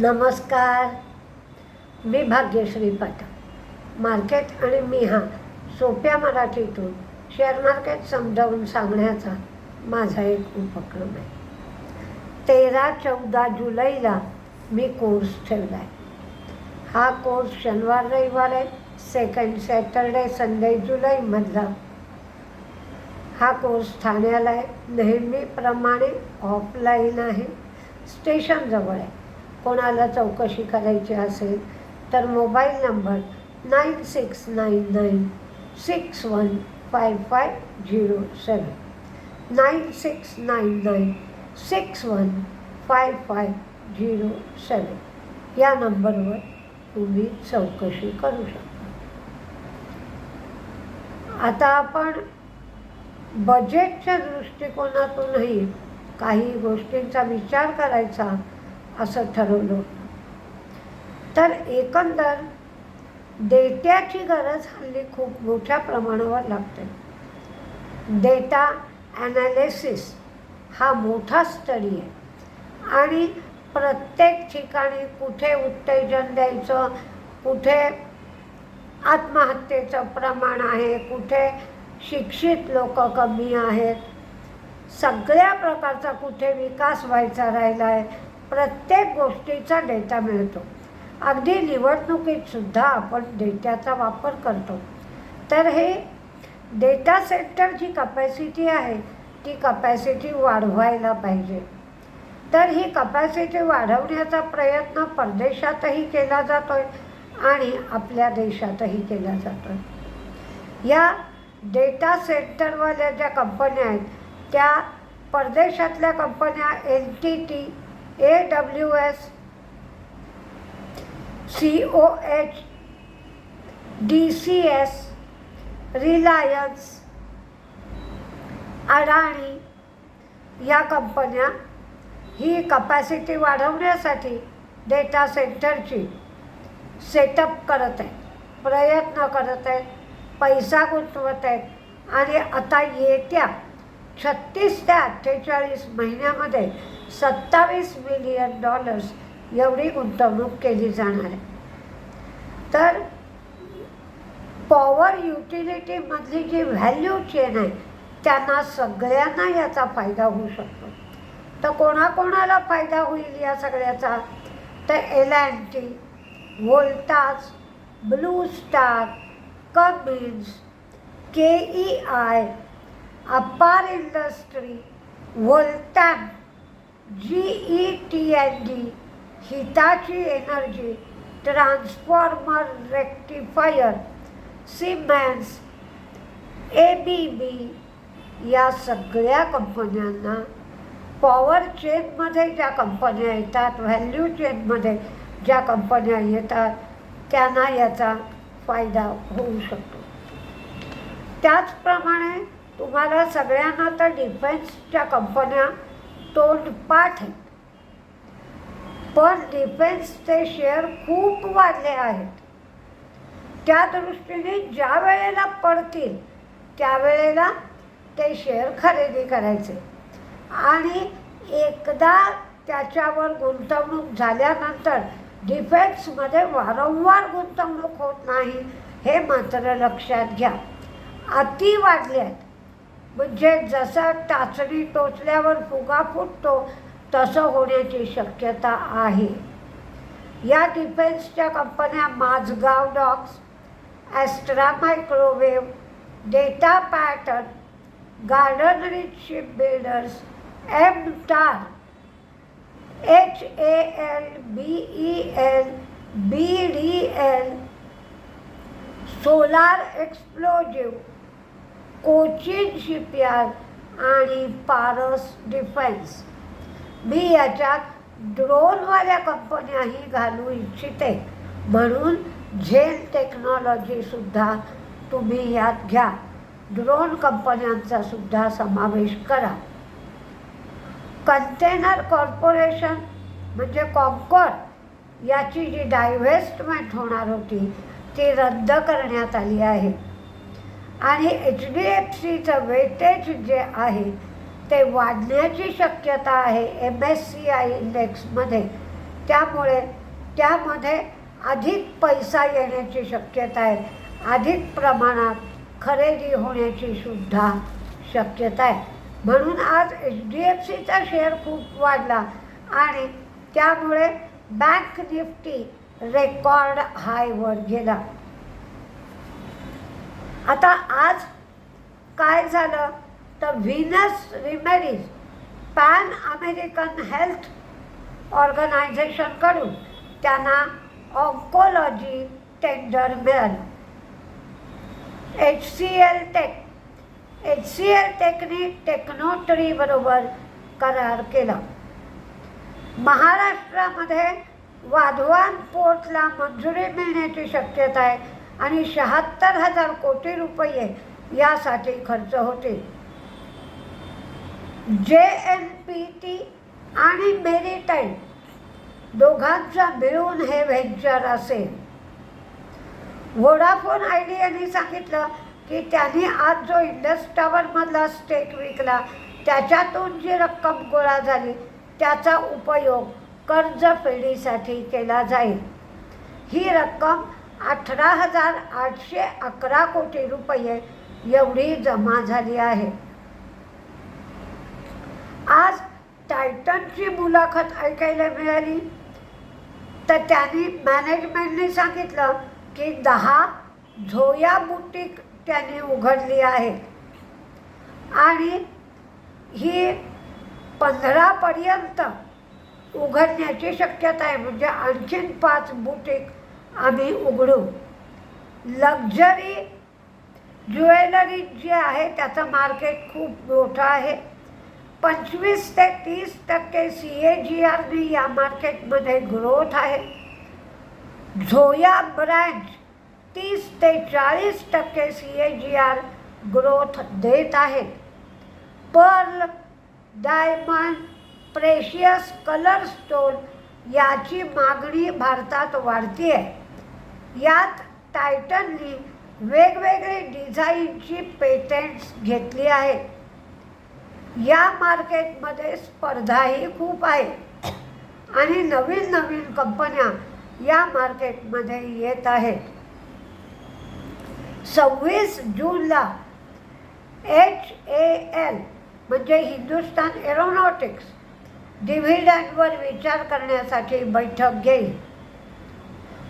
नमस्कार. मी भाग्यश्री पाठक. मार्केट आणि मी हा सोप्या मराठीतून शेअर मार्केट समजावून सांगण्याचा माझा एक उपक्रम आहे. तेरा चौदा जुलैला मी कोर्स ठेवला आहे हा कोर्स शनिवार रविवार आहे. सेकंड सॅटरडे संडे जुलैमधला हा कोर्स ठाण्याला आहे. नेहमीप्रमाणे ऑफलाईन आहे. स्टेशनजवळ आहे. कोणाला चौकशी करायची असेल तर mobile number nine six nine nine six one five five zero seven nine six nine nine six one five five zero seven या नंबरवर तुम्ही चौकशी करू शकता. आता आपण बजेटच्या दृष्टिकोनातूनही काही गोष्टींचा विचार करायचा असं ठरवलं होतं. तर एकंदर डेट्याची गरज हल्ली खूप मोठ्या प्रमाणावर लागते. डेटा ॲनालिसिस हा मोठा स्टडी आहे. आणि प्रत्येक ठिकाणी कुठे उत्तेजन द्यायचं कुठे आत्महत्येचं प्रमाण आहे कुठे शिक्षित लोक कमी आहेत सगळ्या प्रकारचा कुठे विकास व्हायचा राहिला आहे प्रत्येक गोष्टीचा डेटा मिळतो. अगदी निवडणुकीतसुद्धा आपण डेटाचा वापर करतो. तर हे डेटा सेंटरची कपॅसिटी आहे ती कपॅसिटी वाढवायला पाहिजे. तर ही कपॅसिटी वाढवण्याचा प्रयत्न परदेशातही केला जातो आहे आणि आपल्या देशातही केला जातो आहे या डेटा सेंटरवाल्या ज्या कंपन्या आहेत त्या परदेशातल्या कंपन्या L T T A W S C O H D C S Reliance Adani या कंपन्या ही कपॅसिटी वाढवण्यासाठी डेटा सेंटरची सेटअप करत आहेत प्रयत्न करत आहेत पैसा गुंतवत आहेत आणि आता येत्या छत्तीस ते अठ्ठेचाळीस महिन्यामध्ये सत्तावीस मिलियन डॉलर्स एवढी गुंतवणूक केली जाणार. आहे तर पॉवर युटिलिटीमधली जी व्हॅल्यू चेन आहे त्यांना सगळ्यांना याचा फायदा होऊ शकतो. तर कोणाकोणाला फायदा होईल या सगळ्याचा? तर L and T Voltas blue star Cummins K E I Apar industry Voltamp G E T N D Hitachi energy transformer rectifier Siemens A B B या सगळ्या कंपन्यांना पॉवर चेनमध्ये ज्या कंपन्या येतात व्हॅल्यू चेनमध्ये ज्या कंपन्या येतात त्यांना याचा फायदा होऊ शकतो. त्याचप्रमाणे तुम्हाला सगळ्यांना तर डिफेन्सच्या कंपन्या तोंडपाठ पण डिफेन्सचे शेअर खूप वाढले आहेत. त्या दृष्टीने ज्या वेळेला पडतील त्यावेळेला ते शेअर खरेदी करायचे. आणि एकदा त्याच्यावर गुंतवणूक झाल्यानंतर डिफेन्समध्ये वारंवार गुंतवणूक होत नाही हे मात्र लक्षात घ्या. अति वाढले आहेत. म्हणजे जसा टाचणी टोचल्यावर फुगा फुटतो तसं होण्याची शक्यता आहे. या डिफेन्सच्या कंपन्या Mazagon docks Astra microwave data pattern garden reach ship builders M TAR H A L B E L B D L solar explosive Cochin shipyard आणि पारस डिफेन्स. मी याच्यात ड्रोनवाल्या कंपन्याही घालू इच्छिते. म्हणून झेल टेक्नॉलॉजीसुद्धा तुम्ही यात घ्या. ड्रोन कंपन्यांचा सुद्धा समावेश करा. कंटेनर कॉर्पोरेशन म्हणजे कॉम्कॉर याची जी डायव्हेस्टमेंट होणार होती ती रद्द करण्यात आली आहे. आणि एच डी एफ सीचं वेटेज जे आहे ते वाढण्याची शक्यता आहे एम एस सी आय इंडेक्समध्ये. त्यामुळे त्यामध्ये अधिक पैसा येण्याची शक्यता आहे. अधिक प्रमाणात खरेदी होण्याची सुद्धा शक्यता आहे. म्हणून आज एच डी एफ सीचा शेअर खूप वाढला आणि त्यामुळे बँक निफ्टी रेकॉर्ड हायवर गेला. आता आज काय झालं? तर Venus remedies pan American health ऑर्गनायझेशनकडून त्यांना ऑन्कोलॉजी टेंडर मिळालं. H C L tech H C L technique टेक्नोटरीबरोबर करार केला. महाराष्ट्रामध्ये वाधवान पोर्टला मंजुरी मिळण्याची शक्यता आहे. आणि शहात्तर हजार कोटी रुपये यासाठी खर्च होते. जे एन पी टी आणि मेरीटाईम दोघांचा मिळून हे व्हेंचर असेल. व्होडाफोन आयडियाने सांगितलं की त्यांनी आज जो इंडस टावरमधला स्टेक विकला त्याच्यातून जी रक्कम गोळा झाली त्याचा उपयोग कर्जफेडीसाठी केला जाईल. ही रक्कम अठरा हजार आठशे अकरा कोटी रुपये एवढी जमा झाली आहे. आज टायटनची मुलाखत ऐकायला मिळाली. तर त्यांनी मॅनेजमेंटने सांगितलं की दहा झोया बुटीक त्यांनी उघडली आहे. आणि ही पंधरापर्यंत उघडण्याची शक्यता आहे. म्हणजे आणखीन पाच बुटीक आम्ही उघडू. लक्झरी ज्वेलरी जी आहे त्याचं मार्केट खूप मोठं आहे. पंचवीस ते तीस टक्के सी ए जी आरनी या मार्केटमध्ये ग्रोथ आहे. झोया ब्रँड तीस ते चाळीस टक्के C A G R growth देत आहेत pearl diamond precious colour stone याची मागणी भारतात वाढती आहे यात टायटननी वेगवेगळी डिझाईनची पेटेंट्स घेतली आहेत. या मार्केटमध्ये स्पर्धाही खूप आहे. आणि नवीन नवीन कंपन्या या मार्केटमध्ये येत आहेत. सव्वीस जूनला एच ए एल म्हणजे हिंदुस्तान एरोनॉटिक्स डिव्हिडंडवर विचार करण्यासाठी बैठक घेईल.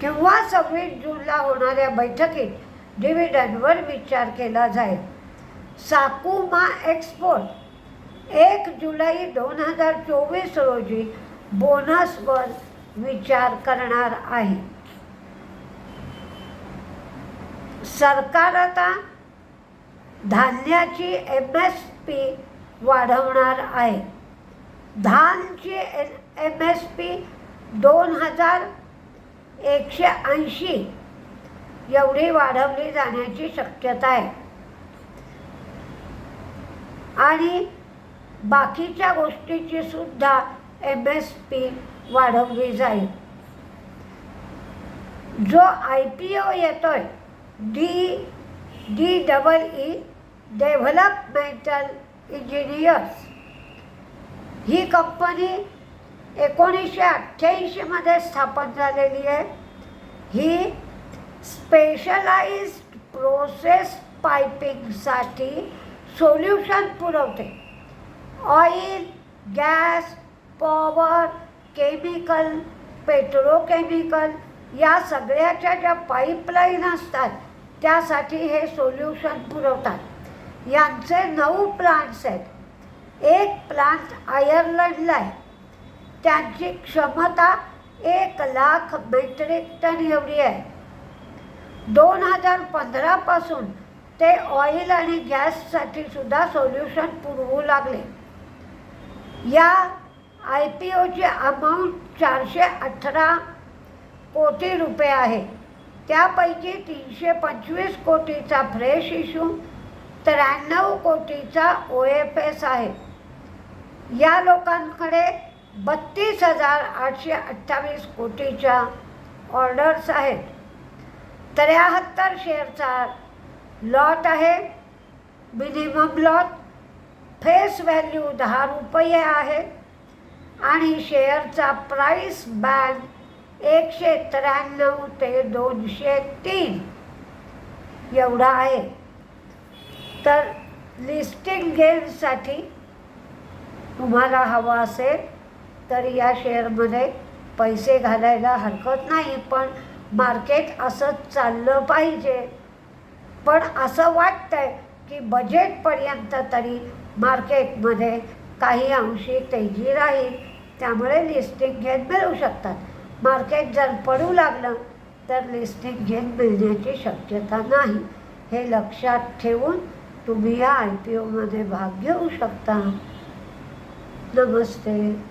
किंवा सव्वीस जूनला होणाऱ्या बैठकीत डिव्हिडंडवर विचार केला जाईल? साकुमा एक्सपोर्ट एक जुलै दोन हजार चोवीस रोजी बोनसवर विचार करणार आहे. सरकार आता धान्याची एम एस पी वाढवणार आहे. धानची एम एस पी दोन हजार एकशे ऐंशी एवढी वाढवली जाण्याची शक्यता आहे. आणि बाकीच्या गोष्टीची सुद्धा एम एस पी वाढवली जाईल. जो आय पी ओ येतोय D D double E developmental engineers ही कंपनी एकोणीसशे अठ्ठ्याऐंशीमध्ये स्थापन झालेली आहे. ही स्पेशलाइज प्रोसेस पायपिंगसाठी सोल्युशन पुरवते. Oil gas power chemical petrochemical या सगळ्याच्या ज्या पाईपलाईन असतात त्यासाठी हे सोल्युशन पुरवतात. यांचे नऊ प्लांट्स आहेत. एक प्लांट आयर्लंडला आहे. त्यांची क्षमता एक लाख मेट्रिक टन एवढी आहे. दोन हजार पंधरापासून ते ऑइल आणि गॅससाठी सुद्धा सोल्युशन पुरवू लागले. या आय पी ओची अमाऊंट चारशे अठरा कोटी रुपये आहे. त्यापैकी तीनशे पंचवीस कोटीचा फ्रेश इशू त्र्याण्णव कोटीचा ओ एफ एस आहे. या लोकांकडे बत्तीस हजार आठशे अठ्ठावीस कोटीच्या ऑर्डर्स आहेत. त्र्याहत्तर शेअरचा लॉट आहे. मिनिमम लॉट फेस व्हॅल्यू दहा रुपये आहे. आणि शेअरचा प्राईस बँड एकशे त्र्याण्णव ते दोनशे तीन एवढा आहे. तर लिस्टिंग गेनसाठी तुम्हाला हवं असेल तर या शेअरमध्ये पैसे घालायला हरकत नाही पण मार्केट असं चाललं पाहिजे. पण असं वाटतंय की बजेटपर्यंत तरी मार्केटमध्ये काही अंशी तेजी राहील. त्यामुळे लिस्टिंग घेत मिळू शकतात. मार्केट जर पडू लागलं तर लिस्टिंग घेत मिळण्याची शक्यता नाही. हे लक्षात ठेवून तुम्ही या आय पी ओमध्ये भाग घेऊ शकता. नमस्ते.